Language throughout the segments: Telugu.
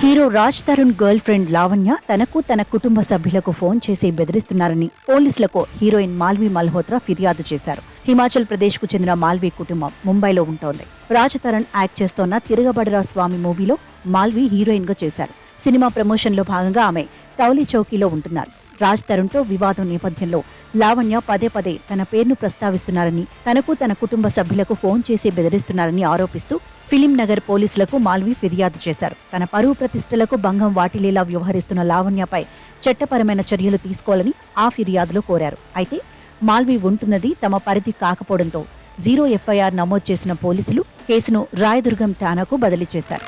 Hero Raj Tarun girl friend Lavanya తనకు తన కుటుంబ సభ్యులకు ఫోన్ చేసి బెదిరిస్తున్నారని పోలీసులకు హీరోయిన్ మాల్వి మల్హోత్రా ఫిర్యాదు చేశారు. హిమాచల్ ప్రదేశ్కు చెందిన మాల్వి కుటుంబం ముంబైలో ఉంటోంది. రాజ్ తరుణ్ యాక్ట్ చేస్తోన్న తిరగబడరా స్వామి మూవీలో మాల్వి హీరోయిన్గా చేశారు. సినిమా ప్రమోషన్లో భాగంగా ఆమె టౌలీ చౌకీలో ఉంటున్నారు. రాజ్ తరుణ్తో వివాదం నేపథ్యంలో లావణ్య పదే పదే తన పేరును ప్రస్తావిస్తున్నారని తనకు తన కుటుంబ సభ్యులకు ఫోన్ చేసి బెదిరిస్తున్నారని ఆరోపిస్తూ ఫిలిం నగర్ పోలీసులకు మాల్వి ఫిర్యాదు చేశారు. తన పరువు ప్రతిష్టలకు భంగం వాటిలేలా వ్యవహరిస్తున్న లావణ్యపై చట్టపరమైన చర్యలు తీసుకోవాలని ఆ ఫిర్యాదులో కోరారు. అయితే మాల్వి ఉంటున్నది తమ పరిధి కాకపోవడంతో జీరో ఎఫ్ఐఆర్ నమోదు చేసిన పోలీసులు కేసును రాయదుర్గం ఠానాకు బదిలీ చేశారు.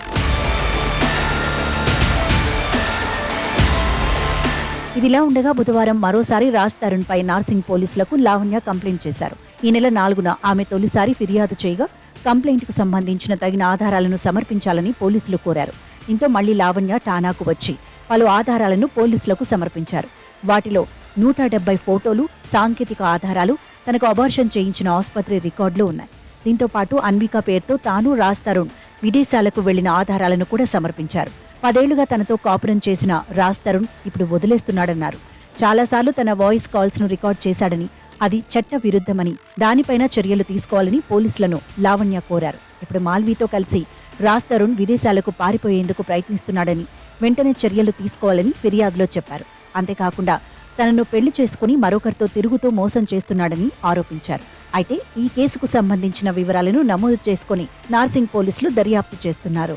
ఇదిలా ఉండగా బుధవారం మరోసారి రాజ్ తరుణ్ పై నార్సింగ్ పోలీసులకు లావణ్య కంప్లైంట్ చేశారు. ఈ నెల నాలుగున ఆమె తొలిసారి ఫిర్యాదు చేయగా కంప్లైంట్కు సంబంధించిన తగిన ఆధారాలను సమర్పించాలని పోలీసులు కోరారు. దీంతో మళ్ళీ లావణ్య ఠానాకు వచ్చి పలు ఆధారాలను పోలీసులకు సమర్పించారు. వాటిలో నూట డెబ్బై ఫోటోలు సాంకేతిక ఆధారాలు తనకు అబార్షన్ చేయించిన ఆసుపత్రి రికార్డులు ఉన్నాయి. దీంతో పాటు అన్విక పేరుతో తాను రాజ్ తరుణ్ విదేశాలకు వెళ్ళిన ఆధారాలను కూడా సమర్పించారు. పదేళ్ళుగా తనతో కాపురం చేసిన రాజ్ తరుణ్ ఇప్పుడు వదిలేస్తున్నాడన్నారు. చాలాసార్లు తన వాయిస్ కాల్స్ను రికార్డ్ చేశాడని అది చట్ట విరుద్ధమని దానిపైన చర్యలు తీసుకోవాలని పోలీసులను లావణ్య కోరారు. ఇప్పుడు మాల్వీతో కలిసి రాజ్ తరుణ్ విదేశాలకు పారిపోయేందుకు ప్రయత్నిస్తున్నాడని వెంటనే చర్యలు తీసుకోవాలని ఫిర్యాదులో చెప్పారు. అంతేకాకుండా తనను పెళ్ళి చేసుకుని మరొకరితో తిరుగుతూ మోసం చేస్తున్నాడని ఆరోపించారు. అయితే ఈ కేసుకు సంబంధించిన వివరాలను నమోదు చేసుకుని నార్సింగ్ పోలీసులు దర్యాప్తు చేస్తున్నారు.